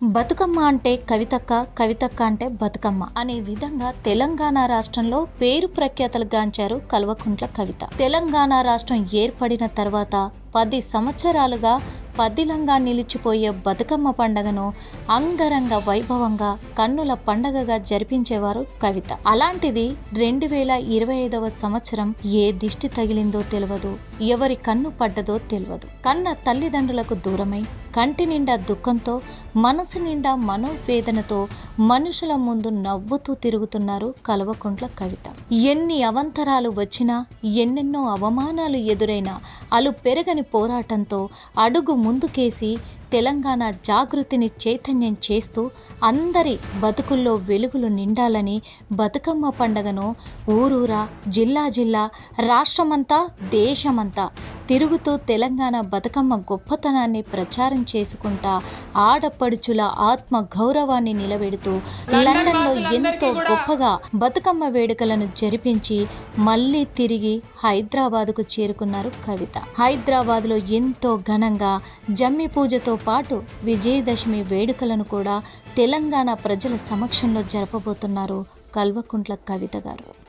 బతుకమ్మ అంటే కవితక్క కవితక్క అంటే బతుకమ్మ అనే విధంగా తెలంగాణ రాష్ట్రంలో పేరు ప్రఖ్యాతలు గాంచారు కల్వకుంట్ల కవిత. తెలంగాణ రాష్ట్రం ఏర్పడిన తర్వాత పది సంవత్సరాలుగా పదిలంగా నిలిచిపోయే బతుకమ్మ పండగను అంగరంగ వైభవంగా కన్నుల పండగగా జరిపించేవారు కవిత. అలాంటిది రెండు వేల ఇరవై ఐదవ సంవత్సరం ఏ దిష్టి తగిలిందో తెలియదు ఎవరి కన్ను పడ్డదో తెలియదు కన్న తల్లిదండ్రులకు దూరమై కంటి నిండా దుఃఖంతో మనసు నిండా మనోవేదనతో మనుషుల ముందు నవ్వుతూ తిరుగుతున్నారు కలవకుంట్ల కవిత. ఎన్ని అవంతరాలు వచ్చినా ఎన్నెన్నో అవమానాలు ఎదురైనా అలు పెరగని పోరాటంతో అడుగు ముందుకేసి తెలంగాణ జాగృతిని చైతన్యం చేస్తూ అందరి బతుకుల్లో వెలుగులు నిండాలని బతుకమ్మ పండగను ఊరూరా జిల్లా జిల్లా రాష్ట్రమంతా దేశమంతా తిరుగుతూ తెలంగాణ బతుకమ్మ గొప్పతనాన్ని ప్రచారం చేసుకుంటా ఆడపడుచుల ఆత్మ గౌరవాన్ని నిలబెడుతూ లండన్లో ఎంతో గొప్పగా బతుకమ్మ వేడుకలను జరిపించి మళ్ళీ తిరిగి హైదరాబాద్కు చేరుకున్నారు కవిత. హైదరాబాద్లో ఎంతో ఘనంగా జమ్మి పూజతో పాటు విజయదశమి వేడుకలను కూడా తెలంగాణ ప్రజల సమక్షంలో జరపబోతున్నారు కల్వకుంట్ల కవిత గారు.